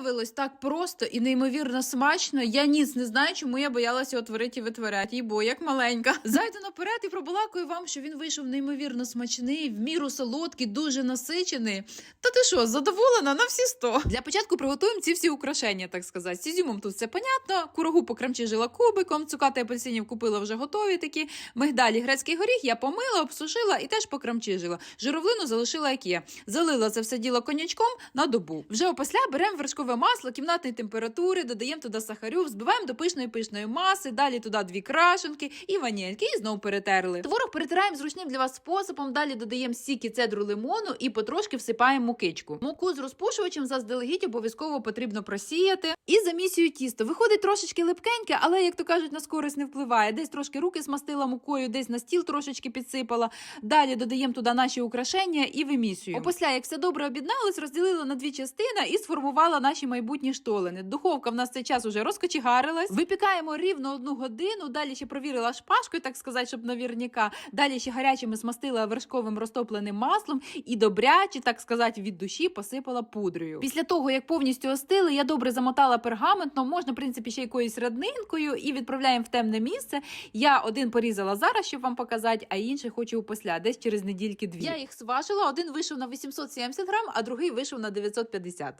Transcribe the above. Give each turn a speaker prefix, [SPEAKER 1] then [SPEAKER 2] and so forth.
[SPEAKER 1] виявилось так просто і неймовірно смачно. Я ніц не знаю, чому я боялася отворити і витворяти. Їй бо як маленька. Зайду наперед і пробалакую вам, що він вийшов неймовірно смачний, в міру солодкий, дуже насичений. Та ти що, задоволена на всі сто? Для початку приготуємо ці всі украшення, так сказати. З ізюмом тут все понятно. Курагу покремчижила кубиком, цукати апельсинів купила вже готові такі. Мигдалі грецький горіх я помила, обсушила і теж покремчижила. Журавлину залишила як є. Залила це все діло конячком на добу. Вже опісля беремо вершкове масло кімнатної температури, додаємо туди сахарю, взбиваємо до пишної пишної маси, далі туди дві крашенки і ванільки, і знову перетерли. Творог перетираємо зручним для вас способом. Далі додаємо сіки цедру лимону і потрошки всипаємо мукичку. Муку з розпушувачем заздалегідь обов'язково потрібно просіяти. І замісюю тісто. Виходить трошечки липкеньке, але як то кажуть, на скорість не впливає. Десь трошки руки смастила мукою, десь на стіл трошечки підсипала. Далі додаємо туди наші украшення і вимісюємо. Опісля, як все добре об'єдналось, розділила на дві частини і сформувала наші майбутні штолени. Духовка в нас цей час уже розкочегарилась. Випікаємо рівно одну годину. Далі ще провірила шпажкою, так сказати, щоб навірняка. Далі ще гарячими смастила вершковим розтопленим маслом і добряче, так сказати, від душі посипала пудрою. Після того, як повністю остили, я добре замотала пергаментом, можна, в принципі, ще якоюсь роднинкою, і відправляємо в темне місце. Я один порізала зараз, щоб вам показати, а інший хочу опосля, десь через недільки дві. Я їх зважила, один вийшов на 870 грам, а другий вийшов на 950.